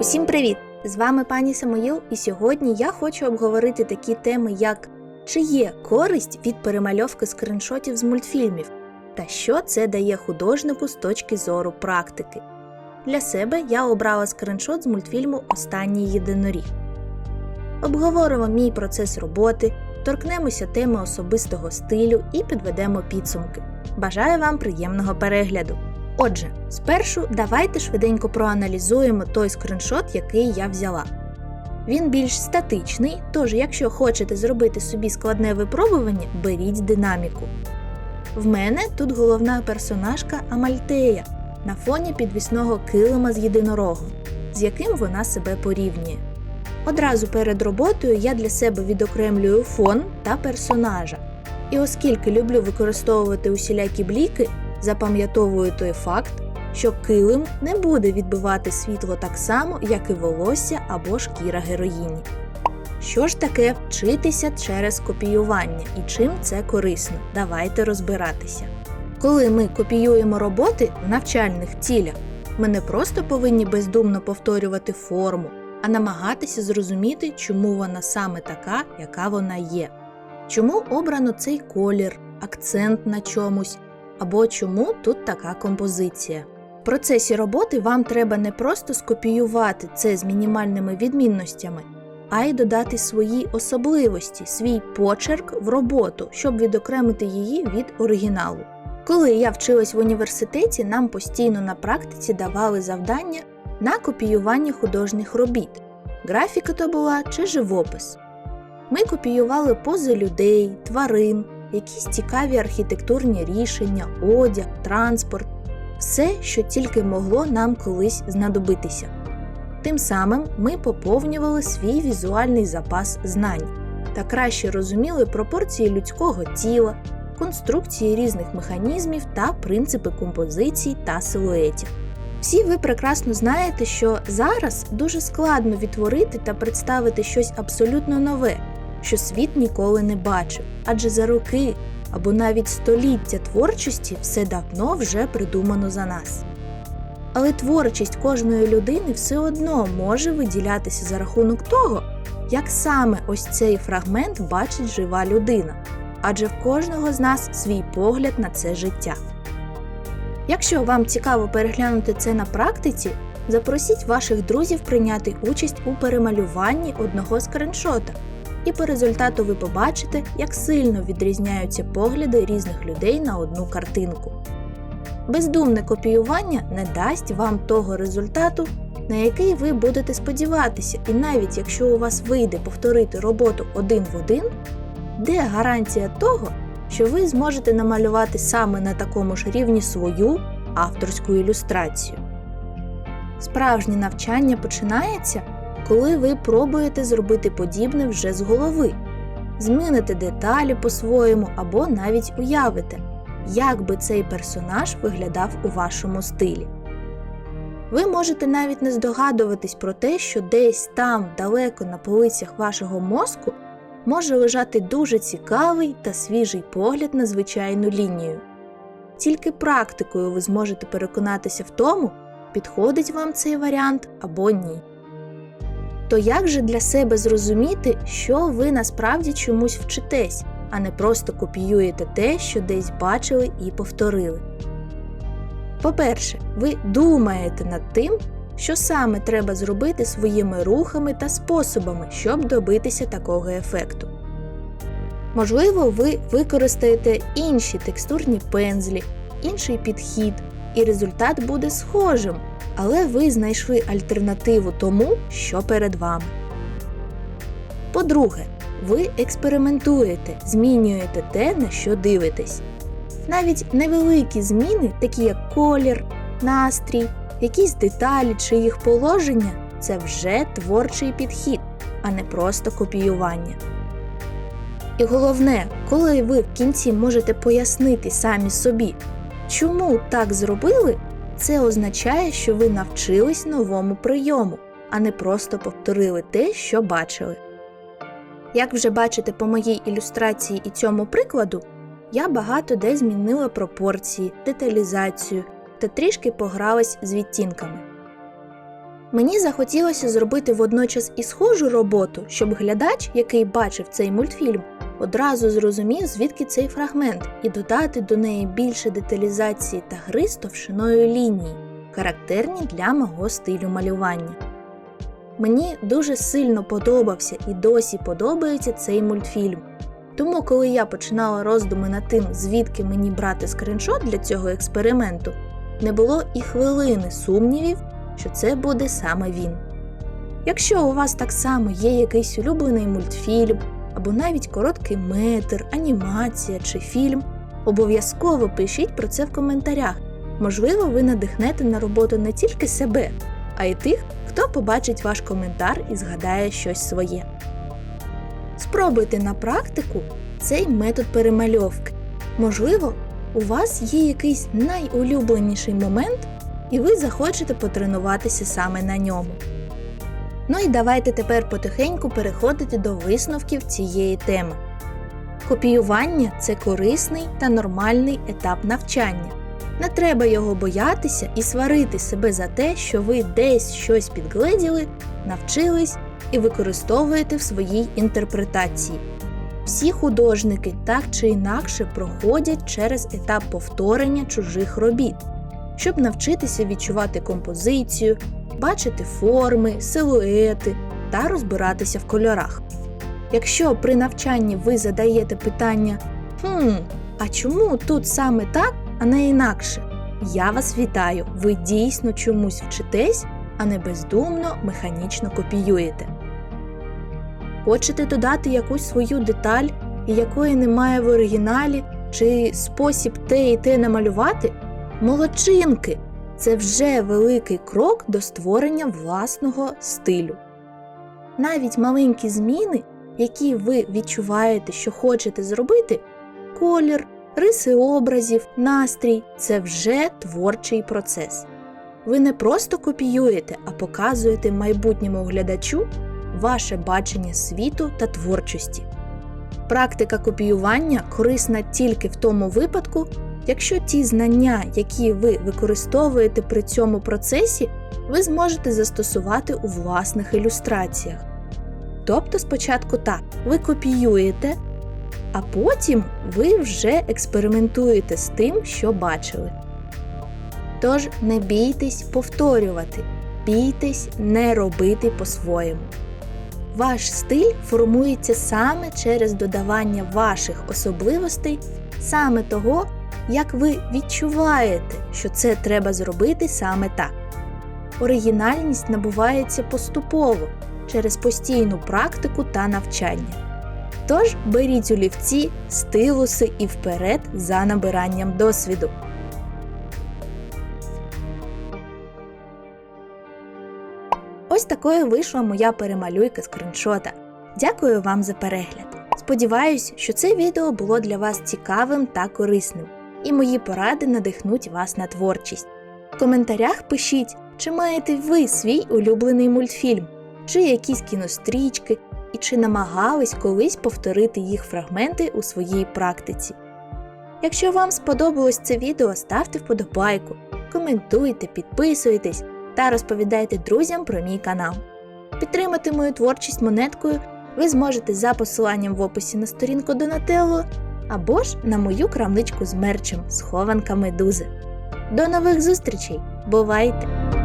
Усім привіт! З вами пані Самоїл, і сьогодні я хочу обговорити такі теми, як чи є користь від перемальовки скріншотів з мультфільмів, та що це дає художнику з точки зору практики. Для себе я обрала скріншот з мультфільму Останній єдиноріг. Обговоримо мій процес роботи, торкнемося теми особистого стилю і підведемо підсумки. Бажаю вам приємного перегляду! Отже, спершу давайте швиденько проаналізуємо той скріншот, який я взяла. Він більш статичний, тож, якщо хочете зробити собі складне випробування, беріть динаміку. В мене тут головна персонажка Амальтея на фоні підвісного килима з єдинорогом, з яким вона себе порівнює. Одразу перед роботою я для себе відокремлюю фон та персонажа. І оскільки люблю використовувати усілякі бліки, запам'ятовую той факт, що килим не буде відбивати світло так само, як і волосся або шкіра героїні. Що ж таке вчитися через копіювання і чим це корисно? Давайте розбиратися. Коли ми копіюємо роботи в навчальних цілях, ми не просто повинні бездумно повторювати форму, а намагатися зрозуміти, чому вона саме така, яка вона є. Чому обрано цей колір, акцент на чомусь, або чому тут така композиція. В процесі роботи вам треба не просто скопіювати це з мінімальними відмінностями, а й додати свої особливості, свій почерк в роботу, щоб відокремити її від оригіналу. Коли я вчилась в університеті, нам постійно на практиці давали завдання на копіювання художніх робіт. Графіка то була чи живопис. Ми копіювали пози людей, тварин, якісь цікаві архітектурні рішення, одяг, транспорт, все, що тільки могло нам колись знадобитися. Тим самим ми поповнювали свій візуальний запас знань та краще розуміли пропорції людського тіла, конструкції різних механізмів та принципи композицій та силуетів. Всі ви прекрасно знаєте, що зараз дуже складно відтворити та представити щось абсолютно нове, що світ ніколи не бачив, адже за роки або навіть століття творчості все давно вже придумано за нас. Але творчість кожної людини все одно може виділятися за рахунок того, як саме ось цей фрагмент бачить жива людина, адже в кожного з нас свій погляд на це життя. Якщо вам цікаво переглянути це на практиці, запросіть ваших друзів прийняти участь у перемалюванні одного скриншота, і по результату ви побачите, як сильно відрізняються погляди різних людей на одну картинку. Бездумне копіювання не дасть вам того результату, на який ви будете сподіватися, і навіть якщо у вас вийде повторити роботу один в один, де гарантія того, що ви зможете намалювати саме на такому ж рівні свою авторську ілюстрацію. Справжнє навчання починається, коли ви пробуєте зробити подібне вже з голови, зміните деталі по-своєму або навіть уявите, як би цей персонаж виглядав у вашому стилі. Ви можете навіть не здогадуватись про те, що десь там, далеко на полицях вашого мозку, може лежати дуже цікавий та свіжий погляд на звичайну лінію. Тільки практикою ви зможете переконатися в тому, підходить вам цей варіант або ні. То як же для себе зрозуміти, що ви насправді чомусь вчитесь, а не просто копіюєте те, що десь бачили і повторили? По-перше, ви думаєте над тим, що саме треба зробити своїми рухами та способами, щоб добитися такого ефекту. Можливо, ви використаєте інші текстурні пензлі, інший підхід, і результат буде схожим, але ви знайшли альтернативу тому, що перед вами. По-друге, ви експериментуєте, змінюєте те, на що дивитесь. Навіть невеликі зміни, такі як колір, настрій, якісь деталі чи їх положення це вже творчий підхід, а не просто копіювання. І головне, коли ви в кінці можете пояснити самі собі, чому так зробили, це означає, що ви навчились новому прийому, а не просто повторили те, що бачили. Як вже бачите по моїй ілюстрації і цьому прикладу, я багато де змінила пропорції, деталізацію та трішки погралась з відтінками. Мені захотілося зробити водночас і схожу роботу, щоб глядач, який бачив цей мультфільм, одразу зрозумів, звідки цей фрагмент, і додати до неї більше деталізації та гри з товщиною лінії, характерні для мого стилю малювання. Мені дуже сильно подобався і досі подобається цей мультфільм. Тому, коли я починала роздуми над тим, звідки мені брати скріншот для цього експерименту, не було і хвилини сумнівів, що це буде саме він. Якщо у вас так само є якийсь улюблений мультфільм, або навіть короткий метр, анімація чи фільм, обов'язково пишіть про це в коментарях. Можливо, ви надихнете на роботу не тільки себе, а й тих, хто побачить ваш коментар і згадає щось своє. Спробуйте на практику цей метод перемальовки. Можливо, у вас є якийсь найулюбленіший момент, і ви захочете потренуватися саме на ньому. Ну і давайте тепер потихеньку переходити до висновків цієї теми. Копіювання це корисний та нормальний етап навчання. Не треба його боятися і сварити себе за те, що ви десь щось підгледіли, навчились і використовуєте в своїй інтерпретації. Всі художники так чи інакше проходять через етап повторення чужих робіт, щоб навчитися відчувати композицію, бачити форми, силуети та розбиратися в кольорах. Якщо при навчанні ви задаєте питання Хм, а чому тут саме так, а не інакше? Я вас вітаю! Ви дійсно чомусь вчитесь, а не бездумно механічно копіюєте. Хочете додати якусь свою деталь, якої немає в оригіналі, чи спосіб те і те намалювати? Молодчинки! Це вже великий крок до створення власного стилю. Навіть маленькі зміни, які ви відчуваєте, що хочете зробити, колір, риси образів, настрій це вже творчий процес. Ви не просто копіюєте, а показуєте майбутньому глядачу ваше бачення світу та творчості. Практика копіювання корисна тільки в тому випадку, якщо ті знання, які ви використовуєте при цьому процесі, ви зможете застосувати у власних ілюстраціях. Тобто спочатку так, ви копіюєте, а потім ви вже експериментуєте з тим, що бачили. Тож не бійтесь повторювати, бійтесь не робити по-своєму. Ваш стиль формується саме через додавання ваших особливостей, саме того, як ви відчуваєте, що це треба зробити саме так. Оригінальність набувається поступово через постійну практику та навчання. Тож беріть олівці, стилуси і вперед за набиранням досвіду. Ось такою вийшла моя перемалюйка скріншота. Дякую вам за перегляд. Сподіваюсь, що це відео було для вас цікавим та корисним, і мої поради надихнуть вас на творчість. В коментарях пишіть, чи маєте ви свій улюблений мультфільм, чи якісь кінострічки, і чи намагались колись повторити їх фрагменти у своїй практиці. Якщо вам сподобалось це відео, ставте вподобайку, коментуйте, підписуйтесь та розповідайте друзям про мій канал. Підтримати мою творчість монеткою ви зможете за посиланням в описі на сторінку Донателло або ж на мою крамничку з мерчем схованка медузи. До нових зустрічей! Бувайте!